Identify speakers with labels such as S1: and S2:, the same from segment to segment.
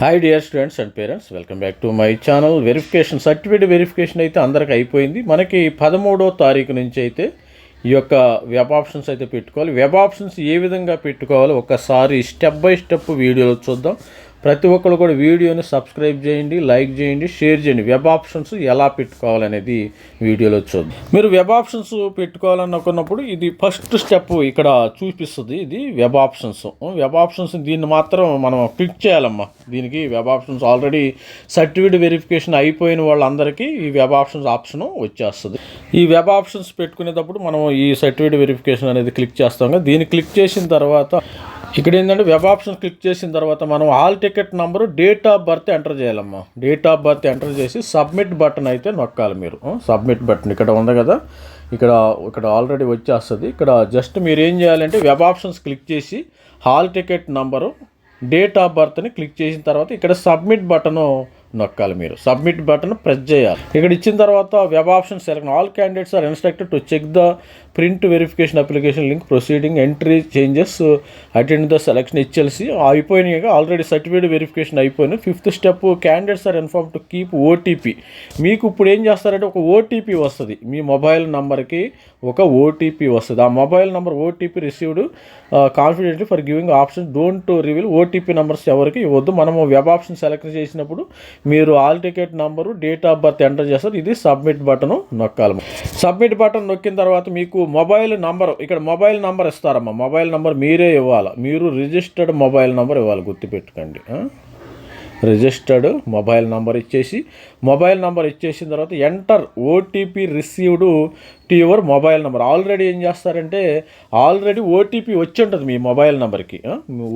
S1: Hi dear students and parents welcome back to my channel verification certificate verification అయితే అందరికి అయిపోయింది. మనకి పదమూడో తారీఖు నుంచి అయితే ఈ యొక్క వెబ్ ఆప్షన్స్ అయితే పెట్టుకోవాలి. వెబ్ ఆప్షన్స్ ఏ విధంగా పెట్టుకోవాలో ఒకసారి స్టెప్ బై స్టెప్ వీడియోలో చూద్దాం. ప్రతి ఒక్కరు కూడా వీడియోని సబ్స్క్రైబ్ చేయండి లైక్ చేయండి షేర్ చేయండి. వెబ్ ఆప్షన్స్ ఎలా పెట్టుకోవాలనేది వీడియోలో చూద్దాం. మీరు వెబ్ ఆప్షన్స్ పెట్టుకోవాలనుకున్నప్పుడు ఇది ఫస్ట్ స్టెప్ ఇక్కడ చూపిస్తుంది. ఇది వెబ్ ఆప్షన్స్. వెబ్ ఆప్షన్స్ దీన్ని మాత్రం మనం క్లిక్ చేయాలమ్మా. దీనికి web options already certificate verification అయిపోయిన వాళ్ళందరికీ ఈ వెబ్ ఆప్షన్స్ ఆప్షన్ వచ్చేస్తుంది. ఈ వెబ్ ఆప్షన్స్ పెట్టుకునేటప్పుడు మనం ఈ సర్టిఫికేట్ వెరిఫికేషన్ అనేది క్లిక్ చేస్తాం కదా. దీన్ని క్లిక్ చేసిన తర్వాత ఇక్కడ ఏంటంటే వెబ్ ఆప్షన్ క్లిక్ చేసిన తర్వాత మనం hall ticket number date of birth enter చేయాలమ్మా. డేట్ ఆఫ్ బర్త్ ఎంటర్ చేసి సబ్మిట్ బటన్ అయితే నొక్కాలి మీరు. సబ్మిట్ బటన్ ఇక్కడ ఉంది కదా. ఇక్కడ ఇక్కడ ఆల్రెడీ వచ్చేస్తుంది. ఇక్కడ జస్ట్ మీరు ఏం చేయాలంటే వెబ్ ఆప్షన్స్ క్లిక్ చేసి hall ticket number date of బర్త్ని click చేసిన తర్వాత ఇక్కడ సబ్మిట్ బటను నొక్కాలి మీరు. సబ్మిట్ బటన్ ప్రెస్ చేయాలి. ఇక్కడ ఇచ్చిన తర్వాత web option select all candidates are instructed to check the print verification application link proceeding entry changes attend the selection ఇచ్చేసి అయిపోయినాయి. ఆల్రెడీ సర్టిఫికేట్ వెరిఫికేషన్ అయిపోయినాయి fifth step candidates are inform to keep OTP మీకు ఇప్పుడు ఏం చేస్తారంటే ఒక OTP వస్తుంది. మీ mobile నంబర్కి ఒక ఓటీపీ వస్తుంది. ఆ mobile number OTP received confidently for giving option don't reveal OTP numbers ఎవరికి ఇవ్వద్దు. మనము వెబ్ ఆప్షన్ సెలెక్ట్ చేసినప్పుడు మీరు hall ticket number date of birth enter చేస్తారు. ఇది సబ్మిట్ బటన్ నొక్కాలి. సబ్మిట్ బటన్ నొక్కిన తర్వాత మీకు మొబైల్ నంబర్ ఇక్కడ మొబైల్ నంబర్ ఇస్తారమ్మా. మొబైల్ నంబర్ మీరే ఇవ్వాలి. మీరు రిజిస్టర్డ్ మొబైల్ నంబర్ ఇవ్వాలి గుర్తుపెట్టుకోండి. రిజిస్టర్డ్ మొబైల్ నంబర్ ఇచ్చేసి మొబైల్ నంబర్ ఇచ్చేసిన తర్వాత enter OTP received to your mobile number. Already ఏం చేస్తారంటే ఆల్రెడీ ఓటీపీ వచ్చి ఉంటుంది మీ మొబైల్ నెంబర్కి.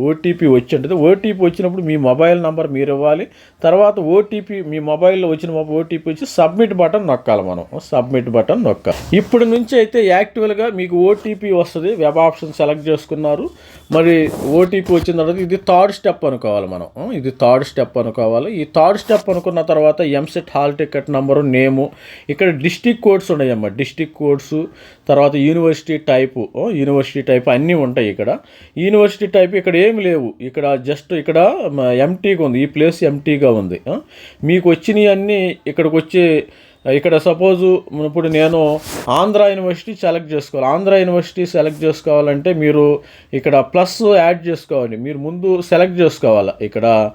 S1: ఓటీపీ వచ్చి ఉంటుంది ఓటీపీ వచ్చినప్పుడు మీ మొబైల్ నెంబర్ మీరు ఇవ్వాలి. తర్వాత ఓటీపీ మీ మొబైల్లో వచ్చిన ఓటీపీ వచ్చి సబ్మిట్ బటన్ నొక్కాలి మనం. సబ్మిట్ బటన్ నొక్కాలి. ఇప్పుడు నుంచి అయితే యాక్టివల్గా మీకు ఓటీపీ వస్తుంది. వెబ్ ఆప్షన్ సెలెక్ట్ చేసుకున్నారు. మరి ఓటీపీ వచ్చిన తర్వాత ఇది థర్డ్ స్టెప్ అనుకోవాలి మనం. ఇది థర్డ్ స్టెప్ అనుకోవాలి. ఈ థర్డ్ స్టెప్ అనుకున్న తర్వాత EAMCET hall ticket number name ఇక్కడ డిస్టిక్ కోడ్స్ ఉన్నాయమ్మా. డిస్టిక్ కోర్సు తర్వాత యూనివర్సిటీ టైపు యూనివర్సిటీ టైప్ అన్నీ ఉంటాయి ఇక్కడ. యూనివర్సిటీ టైప్ ఇక్కడ ఏమి లేవు. ఇక్కడ జస్ట్ ఇక్కడ ఎంటీగా ఉంది. ఈ ప్లేస్ ఎంటీగా ఉంది. మీకు వచ్చినవి అన్నీ ఇక్కడికి వచ్చే ఇక్కడ సపోజు ఇప్పుడు నేను ఆంధ్ర యూనివర్సిటీ సెలెక్ట్ చేసుకోవాలి. ఆంధ్ర యూనివర్సిటీ సెలెక్ట్ చేసుకోవాలంటే మీరు ఇక్కడ ప్లస్ యాడ్ చేసుకోవాలి. మీరు ముందు సెలెక్ట్ చేసుకోవాలి. ఇక్కడ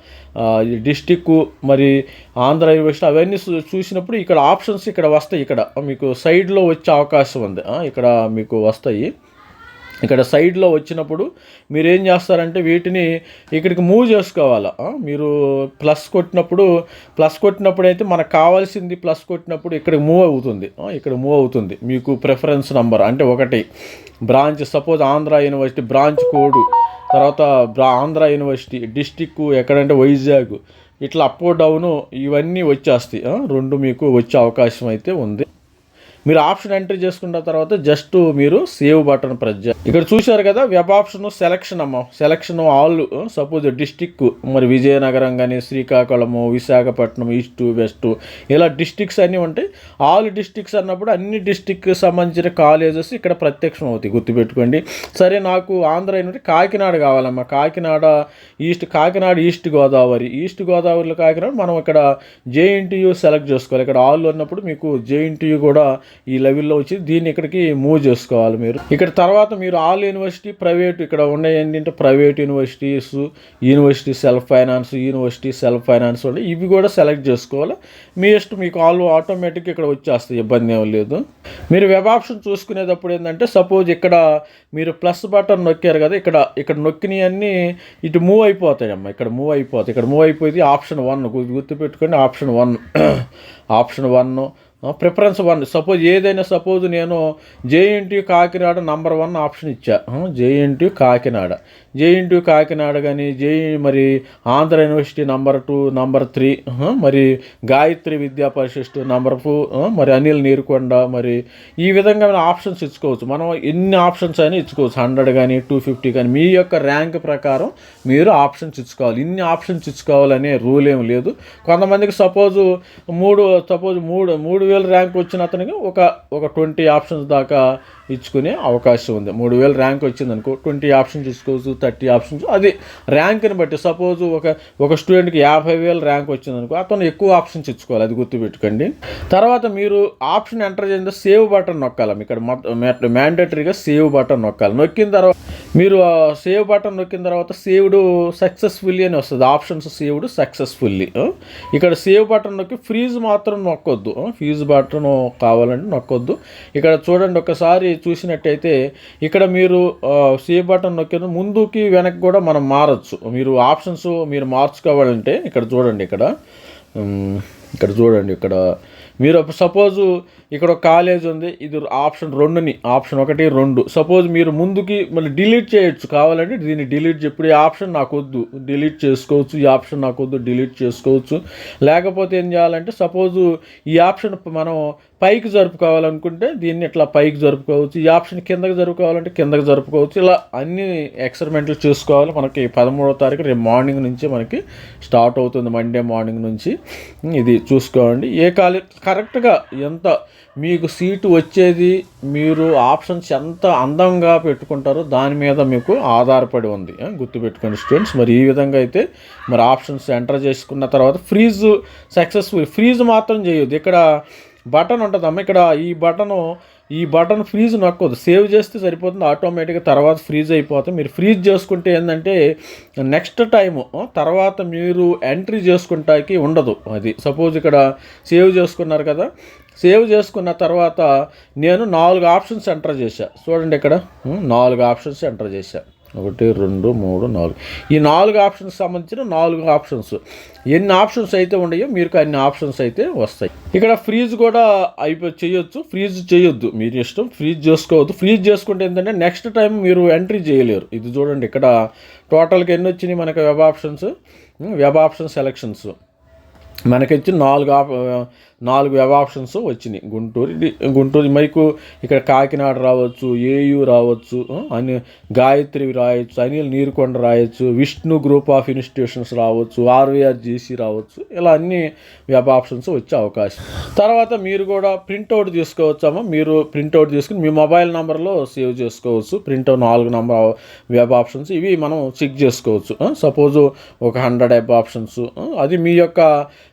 S1: డిస్టిక్ మరి ఆంధ్ర యూనివర్సిటీ అవన్నీ చూ- చూసినప్పుడు ఇక్కడ ఆప్షన్స్ ఇక్కడ వస్తాయి. ఇక్కడ మీకు సైడ్లో వచ్చే అవకాశం ఉంది. ఇక్కడ మీకు వస్తాయి. ఇక్కడ సైడ్లో వచ్చినప్పుడు మీరు ఏం చేస్తారంటే వీటిని ఇక్కడికి మూవ్ చేసుకోవాలా? మీరు ప్లస్ కొట్టినప్పుడు ప్లస్ కొట్టినప్పుడు అయితే మనకు కావాల్సింది ప్లస్ కొట్టినప్పుడు ఇక్కడ మూవ్ అవుతుంది. ఇక్కడ మూవ్ అవుతుంది. మీకు ప్రిఫరెన్స్ నంబర్ అంటే ఒకటి branch suppose Andhra university branch code తర్వాత బ్రా ఆంధ్ర యూనివర్సిటీ డిస్టిక్ ఎక్కడంటే వైజాగ్ ఇట్లా అప్ డౌను ఇవన్నీ వచ్చేస్తాయి. రెండు మీకు వచ్చే అవకాశం అయితే ఉంది. మీరు ఆప్షన్ ఎంట్రీ చేసుకున్న తర్వాత జస్ట్ మీరు సేవ్ బటన్ ప్రెస్ చేయాలి. ఇక్కడ చూశారు కదా వెబ్ ఆప్షన్ సెలక్షన్ అమ్మ. సెలక్షన్ ఆల్ సపోజ్ డిస్టిక్ మరి విజయనగరం కానీ శ్రీకాకుళము విశాఖపట్నం ఈస్ట్ వెస్ట్ ఇలా డిస్టిక్స్ అన్నీ ఉంటాయి. ఆల్ డిస్టిక్స్ అన్నప్పుడు అన్ని డిస్టిక్ సంబంధించిన కాలేజెస్ ఇక్కడ ప్రత్యక్షం అవుతాయి. గుర్తుపెట్టుకోండి. సరే నాకు ఆంధ్ర యూనివర్సిటీ కాకినాడ కావాలమ్మా. Kakinada east Kakinada east Godavari. East గోదావరిలో కాకినాడ మనం ఇక్కడ జేఎన్టీయూ సెలెక్ట్ చేసుకోవాలి. ఇక్కడ ఆల్ ఉన్నప్పుడు మీకు జేఎన్టీయూ కూడా ఈ లెవెల్లో వచ్చి దీన్ని ఇక్కడికి మూవ్ చేసుకోవాలి మీరు. ఇక్కడ తర్వాత మీరు ఆల్ యూనివర్సిటీ ప్రైవేట్ ఇక్కడ ఉన్నాయి ఏంటంటే private universities university self finance university self finance ఉండే ఇవి కూడా సెలెక్ట్ చేసుకోవాలి. మీ ఇష్టం మీకు ఆల్ ఆటోమేటిక్ ఇక్కడ వచ్చేస్తాయి ఇబ్బంది ఏం లేదు. మీరు వెబ్ ఆప్షన్ చూసుకునేటప్పుడు ఏంటంటే సపోజ్ ఇక్కడ మీరు ప్లస్ బటన్ నొక్కారు కదా ఇక్కడ ఇక్కడ నొక్కినవన్నీ ఇటు మూవ్ అయిపోతాయి అమ్మ ఇక్కడ మూవ్ అయిపోతాయి. ఇక్కడ మూవ్ అయిపోయింది ఆప్షన్ వన్. గుర్తుపెట్టుకోండి option one. Option one preference one suppose ఏదైనా సపోజ్ నేను JNT Kakinada number one option ఇచ్చా. జేఎన్టీ కాకినాడ. జేఎన్టీ కాకినాడ కానీ జేఈ మరి Andhra university number two number three మరి గాయత్రి విద్యా పరిశిష్టు నంబర్ టూ మరి అనిల్ నీరుకొండ మరి ఈ విధంగా ఆప్షన్స్ ఇచ్చుకోవచ్చు. మనం ఎన్ని ఆప్షన్స్ అయినా ఇచ్చుకోవచ్చు. హండ్రెడ్ కానీ టూ ఫిఫ్టీ కానీ మీ యొక్క ర్యాంక్ ప్రకారం మీరు ఆప్షన్స్ ఇచ్చుకోవాలి. ఇన్ని ఆప్షన్స్ ఇచ్చుకోవాలనే రూల్ ఏం లేదు. కొంతమందికి సపోజ్ మూడు సపోజ్ మూడు మూడు వేల ర్యాంక్ వచ్చిన అతనికి ఒక ఒక ట్వంటీ ఆప్షన్స్ దాకా ఇచ్చుకునే అవకాశం ఉంది. మూడు వేలు ర్యాంక్ వచ్చింది అనుకో ట్వంటీ ఆప్షన్స్ ఇచ్చుకోవచ్చు థర్టీ ఆప్షన్స్. అది ర్యాంక్ని బట్టి సపోజ్ ఒక ఒక స్టూడెంట్కి యాభై వేలు ర్యాంక్ వచ్చింది అనుకో అతను ఎక్కువ ఆప్షన్స్ ఇచ్చుకోవాలి. అది గుర్తుపెట్టుకోండి. తర్వాత మీరు ఆప్షన్ ఎంటర్ చేసిన సేవ్ బటన్ నొక్కాలి. ఇక్కడ మ్యాండేటరీగా సేవ్ బటన్ నొక్కాలి. నొక్కిన తర్వాత మీరు సేవ్ బటన్ నొక్కిన తర్వాత సేవ్డ్ సక్సెస్ఫుల్లీ అని వస్తుంది. ఆప్షన్స్ సేవ్డ్ సక్సెస్ఫుల్లీ ఇక్కడ సేవ్ బటన్ నొక్కి ఫ్రీజ్ మాత్రం నొక్కొద్దు. ఫ్రీజ్ బటన్ కావాలంటే నొక్కొద్దు. ఇక్కడ చూడండి ఒకసారి చూసినట్టయితే ఇక్కడ మీరు సేవ్ బటన్ నొక్కిన ముందుకి వెనక్కి కూడా మనం మారచ్చు. మీరు ఆప్షన్స్ మీరు మార్చుకోవాలంటే ఇక్కడ చూడండి ఇక్కడ. ఇక్కడ చూడండి ఇక్కడ. మీరు సపోజు ఇక్కడ ఒక కాలేజ్ ఉంది. ఇది ఆప్షన్ రెండుని. ఆప్షన్ ఒకటి రెండు. సపోజ్ మీరు ముందుకి మళ్ళీ డిలీట్ చేయొచ్చు. కావాలంటే దీన్ని డిలీట్ ఇప్పుడు ఈ ఆప్షన్ నాకు వద్దు డిలీట్ చేసుకోవచ్చు. ఈ ఆప్షన్ నాకు వద్దు డిలీట్ చేసుకోవచ్చు. లేకపోతే ఏం చేయాలంటే సపోజు ఈ ఆప్షన్ మనం పైకి జరుపుకోవాలనుకుంటే దీన్ని ఇట్లా పైకి జరుపుకోవచ్చు. ఈ ఆప్షన్ కిందకి జరుపుకోవాలంటే కిందకి జరుపుకోవచ్చు. ఇలా అన్ని ఎక్స్పెరిమెంట్లు చూసుకోవాలి. మనకి పదమూడవ తారీఖు రేపు మార్నింగ్ నుంచి మనకి స్టార్ట్ అవుతుంది. మండే మార్నింగ్ నుంచి. ఇది చూసుకోండి. ఏ కాలేజ్ కరెక్ట్గా ఎంత మీకు సీటు వచ్చేది మీరు ఆప్షన్స్ ఎంత అందంగా పెట్టుకుంటారో దాని మీద మీకు ఆధారపడి ఉంది. గుర్తుపెట్టుకోండి స్టూడెంట్స్. మరి ఈ విధంగా అయితే మరి ఆప్షన్స్ ఎంటర్ చేసుకున్న తర్వాత ఫ్రీజ్ సక్సెస్ఫుల్ ఫ్రీజ్ మాత్రం చేయొద్దు. ఇక్కడ బటన్ ఉంటుందమ్మ. ఇక్కడ ఈ బటను ఈ బటన్ ఫ్రీజ్ నొక్కదు సేవ్ చేస్తే సరిపోతుంది ఆటోమేటిక్గా తర్వాత ఫ్రీజ్ అయిపోతుంది మీరు ఫ్రీజ్ చేసుకుంటే ఏంటంటే నెక్స్ట్ టైము తర్వాత మీరు ఎంట్రీ చేసుకుంటానికి ఉండదు అది. సపోజ్ ఇక్కడ సేవ్ చేసుకున్నారు కదా సేవ్ చేసుకున్న తర్వాత నేను నాలుగు ఆప్షన్స్ ఎంటర్ చేశా. చూడండి ఇక్కడ నాలుగు ఆప్షన్స్ ఎంటర్ చేశాను ఒకటి రెండు మూడు నాలుగు. ఈ నాలుగు ఆప్షన్స్ సంబంధించిన నాలుగు ఆప్షన్స్. ఎన్ని ఆప్షన్స్ అయితే ఉన్నాయో మీకు అన్ని ఆప్షన్స్ అయితే వస్తాయి. ఇక్కడ ఫ్రీజ్ కూడా అయిపో చేయొచ్చు. ఫ్రీజ్ చేయొద్దు. మీరు ఇష్టం ఫ్రీజ్ చేసుకోవద్దు. ఫ్రీజ్ చేసుకుంటే ఏంటంటే నెక్స్ట్ టైం మీరు ఎంట్రీ చేయలేరు. ఇది చూడండి ఇక్కడ టోటల్గా ఎన్ని వచ్చినాయి మనకి web options? Web option selections. మనకి వచ్చి నాలుగు ఆప్ నాలుగు వెబ్ ఆప్షన్స్ వచ్చినాయి. గుంటూరు గుంటూరు మీకు ఇక్కడ కాకినాడ రావచ్చు ఏయు రావచ్చు అని గాయత్రి రాయొచ్చు అనిల్ నీరుకొండ రాయొచ్చు విష్ణు గ్రూప్ ఆఫ్ ఇన్స్టిట్యూషన్స్ రావచ్చు ఆర్వీఆర్ జీసీ రావచ్చు ఇలా అన్ని వెబ్ ఆప్షన్స్ వచ్చే అవకాశం. తర్వాత మీరు కూడా ప్రింట్అవుట్ తీసుకోవచ్చామో మీరు ప్రింట్అవుట్ తీసుకుని మీ మొబైల్ నెంబర్లో సేవ్ చేసుకోవచ్చు. ప్రింట్అవుట్ నాలుగు నెంబర్ వెబ్ ఆప్షన్స్ ఇవి మనం చెక్ చేసుకోవచ్చు. సపోజ్ ఒక హండ్రెడ్ వెబ్ ఆప్షన్స్ అది మీ యొక్క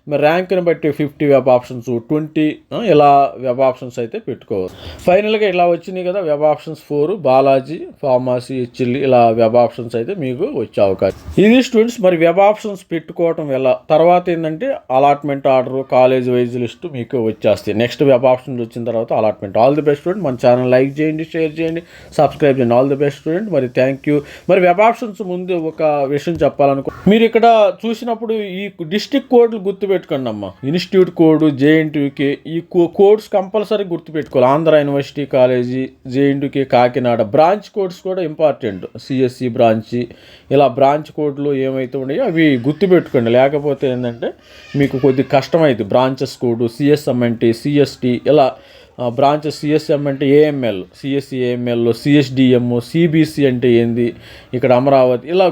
S1: ర్యాంక్ని బట్టి ఫిఫ్టీ వెబ్ ఆప్షన్స్ ట్వంటీ ఇలా వెబ్ ఆప్షన్స్ అయితే పెట్టుకోవచ్చు. ఫైనల్గా ఇలా వచ్చినాయి కదా web options four Balaji pharmacy HL ఇలా వెబ్ ఆప్షన్స్ అయితే మీకు వచ్చే అవకాశం. ఇది స్టూడెంట్స్ మరి వెబ్ ఆప్షన్స్ పెట్టుకోవటం ఎలా తర్వాత ఏంటంటే allotment order college wise list మీకు వచ్చేస్తాయి. నెక్స్ట్ వెబ్ ఆప్షన్స్ వచ్చిన తర్వాత allotment. All the best student మన ఛానల్ లైక్ చేయండి షేర్ చేయండి సబ్స్క్రైబ్ చేయండి. ఆల్ ది బెస్ట్ స్టూడెంట్ మరి థ్యాంక్ యూ. మరి వెబ్ ఆప్షన్స్ ముందు ఒక విషయం చెప్పాలనుకో మీరు ఇక్కడ చూసినప్పుడు ఈ డిస్టిక్ కోడ్లు గుర్తుపెట్టుకోండి అమ్మా. ఇన్స్టిట్యూట్ కోడ్ జేఎన్టీయూకే ఈ కో- కోడ్స్ కంపల్సరీ గుర్తుపెట్టుకోవాలి. Andhra university college JNTUK Kakinada branch codes కూడా ఇంపార్టెంట్. సిఎస్సి బ్రాంచ్ ఇలా బ్రాంచ్ కోడ్లు ఏమైతే ఉన్నాయో అవి గుర్తుపెట్టుకోండి. లేకపోతే ఏంటంటే మీకు కొద్ది కష్టమైంది బ్రాంచెస్ కోడ్ సిఎస్ఎంఎన్టీ సిఎస్టీ ఇలా బ్రాంచ్ సిఎస్ఎం అంటే AML CSC AML CSDM CBC అంటే ఏంది? ఇక్కడ అమరావతి. ఇలా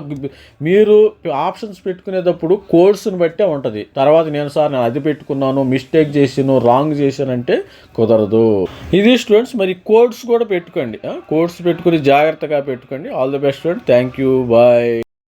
S1: మీరు ఆప్షన్స్ పెట్టుకునేటప్పుడు కోడ్స్ని బట్టే ఉంటుంది. తర్వాత నేను సార్ నేను అది పెట్టుకున్నాను మిస్టేక్ చేసాను రాంగ్ చేశానంటే కుదరదు. ఇది స్టూడెంట్స్ మరి కోడ్స్ కూడా పెట్టుకోండి. కోడ్స్ పెట్టుకుని జాగ్రత్తగా పెట్టుకోండి. All the best student. Thank you. Bye.